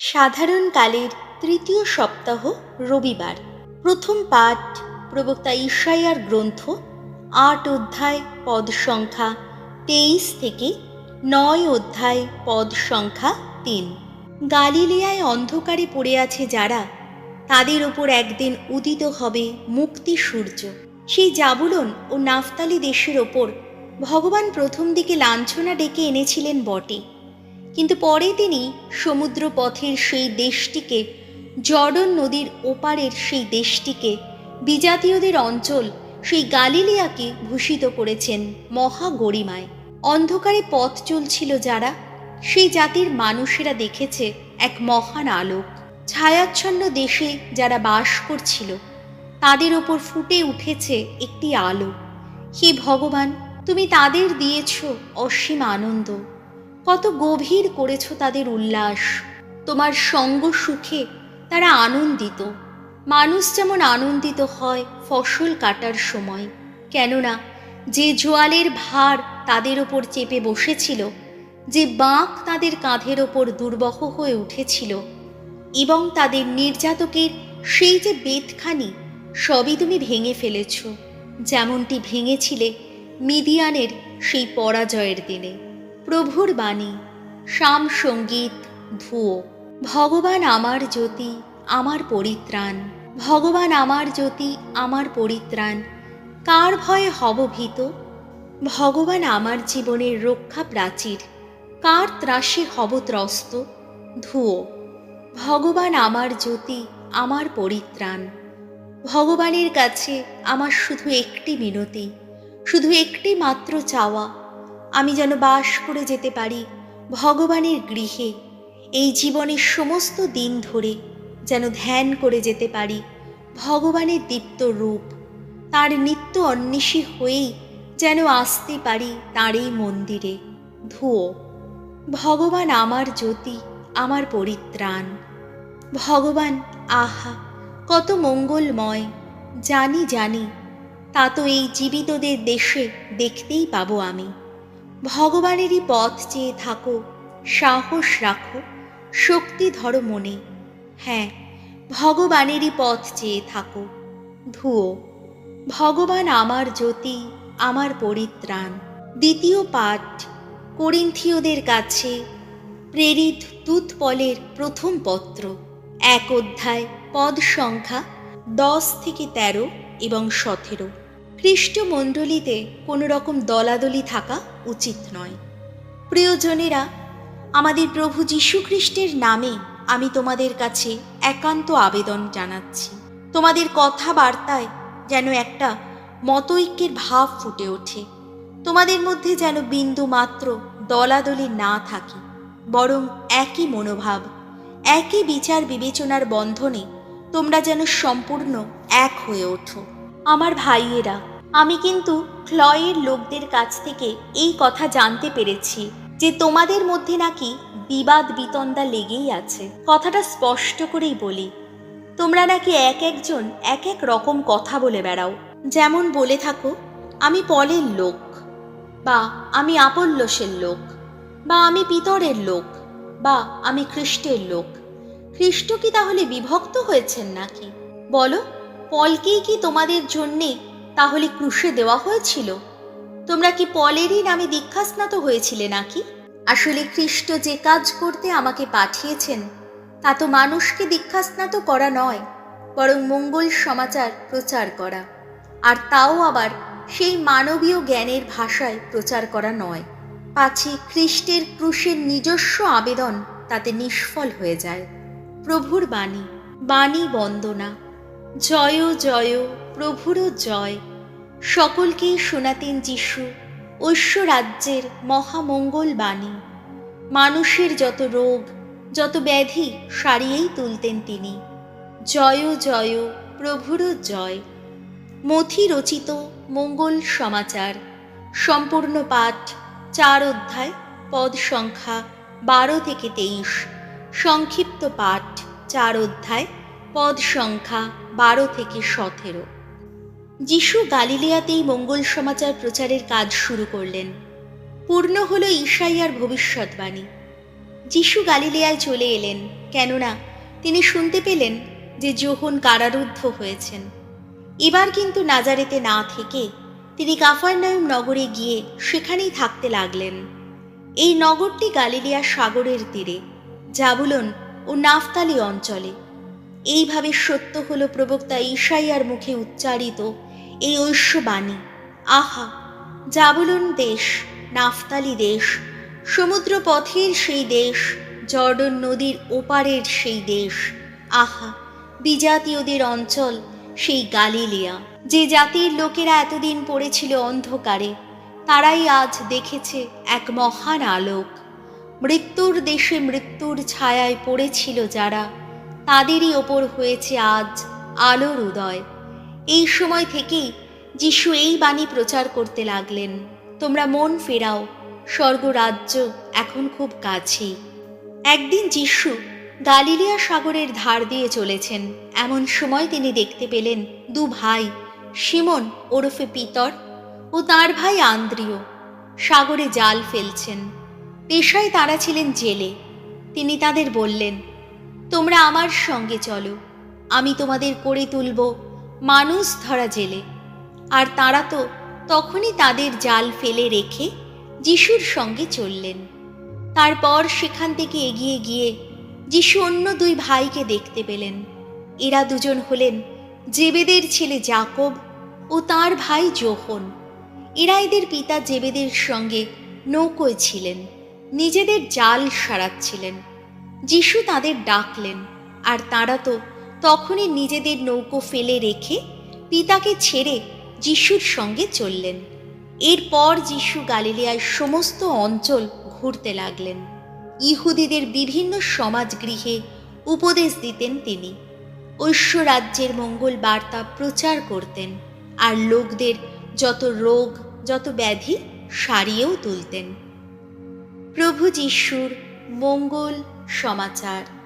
সাধারণ কালের তৃতীয় সপ্তাহ রবিবার। প্রথম পাঠ প্রবক্তা ঈশাইয়ার গ্রন্থ, আট অধ্যায় পদ সংখ্যা তেইশ থেকে নয় অধ্যায় পদ সংখ্যা তিন। গালিলিয়ায় অন্ধকারে পড়ে আছে যারা, তাদের ওপর একদিন উদিত হবে মুক্তি সূর্য। সেই জাবুলন ও নাফতালি দেশের ওপর ভগবান প্রথম দিকে লাঞ্ছনা ডেকে এনেছিলেন বটে। কিন্তু পরে তিনি সমুদ্র পথের সেই দেশটিকে, জর্ডন নদীর ওপারের সেই দেশটিকে, বিজাতীয়দের অঞ্চল সেই গালিলিয়াকে ভূষিত করেছেন মহা গরিমায় অন্ধকারে পথ চলছিল যারা, সেই জাতির মানুষেরা দেখেছে এক মহান আলোক। ছায়াচ্ছন্ন দেশে যারা বাস করছিল, তাদের ওপর ফুটে উঠেছে একটি আলো। হে ভগবান, তুমি তাদের দিয়েছ অসীম আনন্দ। কত গভীর করেছ তাদের উল্লাস। তোমার সঙ্গ সুখে তারা আনন্দিত। মানুষ যেমন আনন্দিত হয় ফসল কাটার সময়, কেননা যে জোয়ালের ভার তাদের ওপর চেপে বসেছিল, যে বাঁক তাদের কাঁধের ওপর দুর্বহ হয়ে উঠেছিল, এবং তাদের নির্যাতকের সেই যে বেদখানি, সবই তুমি ভেঙে ফেলেছ, যেমনটি ভেঙেছিলে মিদিয়ানের সেই পরাজয়ের দিনে। প্রভুর বাণী শাম সংগীত ধুয়ো ভগবান আমার জ্যোতি, আমার পরিত্রাণ। ভগবান আমার জ্যোতি, আমার পরিত্রাণ। কার ভয়ে হব ভীত? ভগবান আমার জীবনের রক্ষা প্রাচীর। কার ত্রাসে হব ত্রস্ত? ধুয়ো ভগবান আমার জ্যোতি, আমার পরিত্রাণ। ভগবানের কাছে আমার শুধু একটি মিনতি, শুধু একটি মাত্র চাওয়া আমি যেন বাস করে যেতে পারি ভগবানের গৃহে। এই জীবনের সমস্ত দিন ধরে যেন ধ্যান করে যেতে পারি ভগবানের দীপ্ত রূপ। তার নিত্য অন্বেষী হয়েই যেন আসতে পারি তার এই মন্দিরে। ধুয়ো ভগবান আমার জ্যোতি, আমার পরিত্রাণ। ভগবান, আহা, কত মঙ্গলময়। জানি জানি, তা তো এই জীবিতদের দেশে দেখতেই পাবো আমি। ভগবানেরই পথ চেয়ে থাকো, সাহস রাখো, শক্তি ধরো মনে। হ্যাঁ ভগবানেরই পথ চেয়ে থাকো। ধুয়ো ভগবান আমার জ্যোতি, আমার পরিত্রাণ। দ্বিতীয় পাঠ, করিন্থীয়দের কাছে প্রেরিত তুৎপলের প্রথম পত্র। এক অধ্যায়, পদ সংখ্যা দশ থেকে তেরো এবং সতেরো। খ্রিস্টমণ্ডলীতে কোনো রকম দলাদলি থাকা উচিত নয়। প্রিয়জনেরা, আমাদের প্রভু যীশুখ্রিস্টের নামে আমি তোমাদের কাছে একান্ত আবেদন জানাচ্ছি। তোমাদের কথাবার্তায় যেন একটা মতৈক্যের ভাব ফুটে ওঠে। তোমাদের মধ্যে যেন বিন্দু মাত্র দলাদলি না থাকে, বরং একই মনোভাব, একই বিচার বিবেচনার বন্ধনে তোমরা যেন সম্পূর্ণ এক হয়ে ওঠো। আমার ভাইয়েরা আমি কিন্তু ক্লয়ের লোকদের কাছ থেকে এই কথা জানতে পেরেছি যে তোমাদের মধ্যে নাকি বিবাদ বিতন্দা লেগেই আছে। কথাটা স্পষ্ট করেই বলি। তোমরা নাকি এক একজন এক এক রকম কথা বলে বেড়াও। যেমন বলে থাকো, আমি পলের লোক, বা আমি আপল্লসের লোক, বা আমি পিতরের লোক, বা আমি খ্রিস্টের লোক। খ্রিস্ট কি তাহলে বিভক্ত হয়েছেন নাকি? বলো, পলকেই কি তোমাদের জন্যে তাহলে ক্রুশে দেওয়া হয়েছিল? তোমরা কি পলেরই নামে দীক্ষাস্নাত হয়েছিলে নাকি? আসলে খ্রিস্ট যে কাজ করতে আমাকে পাঠিয়েছেন, তা তো মানুষকে দীক্ষাস্নাত করা নয়, বরং মঙ্গল সমাচার প্রচার করা। আর তাও আবার সেই মানবীয় জ্ঞানের ভাষায় প্রচার করা নয়। পাছে খ্রিস্টের ক্রুশের নিজস্ব আবেদন তাতে নিষ্ফল হয়ে যায়। প্রভুর বাণী বাণী বন্দনা। জয় জয় প্রভুরও জয়। সকলকেই শোনাতেন যিশু, ঐশ্বরাজ্যের মহামঙ্গল বাণী। মানুষের যত রোগ, যত ব্যাধি, সারিয়েই তুলতেন তিনি। জয় জয় প্রভুরও জয়। মথি রচিত মঙ্গল সমাচার। সম্পূর্ণ পাঠ, চার অধ্যায়, পদ সংখ্যা বারো থেকে তেইশ। সংক্ষিপ্ত পাঠ, চার অধ্যায়, পদ সংখ্যা বারো থেকে সতেরো। যিশু গালিলিয়াতেই মঙ্গল সমাচার প্রচারের কাজ শুরু করলেন। পূর্ণ হল ঈশাইয়ার ভবিষ্যৎবাণী। যিশু গালিলিয়ায় চলে এলেন, কেননা তিনি শুনতে পেলেন যে যোহন কারারুদ্ধ হয়েছেন। এবার কিন্তু নাজারেতে না থেকে তিনি কাফারনায়ুম নগরে গিয়ে সেখানেই থাকতে লাগলেন। এই নগরটি গালিলিয়া সাগরের তীরে, জাবুলন ও নাফতালি অঞ্চলে। এইভাবে সত্য হলো প্রবক্তা ঈশাইয়ার মুখে উচ্চারিত এই ঐশ্ববাণী। আহা, জাবুলন দেশ, নাফতালি দেশ সমুদ্র পথের সেই দেশ, জর্ডন নদীর ওপারের সেই দেশ। আহা, বিজাতীয়দের অঞ্চল সেই গালিলিয়া। যে জাতির লোকেরা এতদিন পড়েছিল অন্ধকারে, তারাই আজ দেখেছে এক মহান আলোক। মৃত্যুর দেশে মৃত্যুর ছায়ায় পড়েছিল যারা, তাদেরই ওপর হয়েছে আজ আলোর উদয়। এই সময় থেকেই যিশু এই বাণী প্রচার করতে লাগলেন। তোমরা মন ফেরাও, স্বর্গরাজ্য এখন খুব কাছেই। একদিন যিশু গালিলিয়া সাগরের ধার দিয়ে চলেছেন। এমন সময় তিনি দেখতে পেলেন দু ভাই সিমন ওরফে পিতর ও তার ভাই আন্দ্রিয়, সাগরে জাল ফেলছেন। পেশায় তারা ছিলেন জেলে। তিনি তাদের বললেন, তোমরা আমার সঙ্গে চলো, আমি তোমাদের করে তুলব মানুষ ধরা জেলে। আর তারা তো তখনই তাদের জাল ফেলে রেখে যিশুর সঙ্গে চললেন। তারপর সেখান থেকে এগিয়ে গিয়ে যিশু অন্য দুই ভাইকে দেখতে পেলেন। এরা দুজন হলেন জেবেদের ছেলে জাকব ও তার ভাই যোহন এরা এদের পিতা জেবেদের সঙ্গে নৌকোয় ছিলেন, নিজেদের জাল সারাচ্ছিলেন। যিশু তাদের ডাকলেন, আর তারা তো তখনই নিজেদের নৌকো ফেলে রেখে পিতাকে ছেড়ে যিশুর সঙ্গে চললেন। এরপর যিশু গালিলিয়ার সমস্ত অঞ্চল ঘুরতে লাগলেন। ইহুদিদের বিভিন্ন সমাজ গৃহে উপদেশ দিতেন তিনি। ঐশ্ব রাজ্যের মঙ্গল বার্তা প্রচার করতেন আর লোকদের যত রোগ, যত ব্যাধি সারিয়েও তুলতেন। প্রভু যিশুর মঙ্গল সমাচার।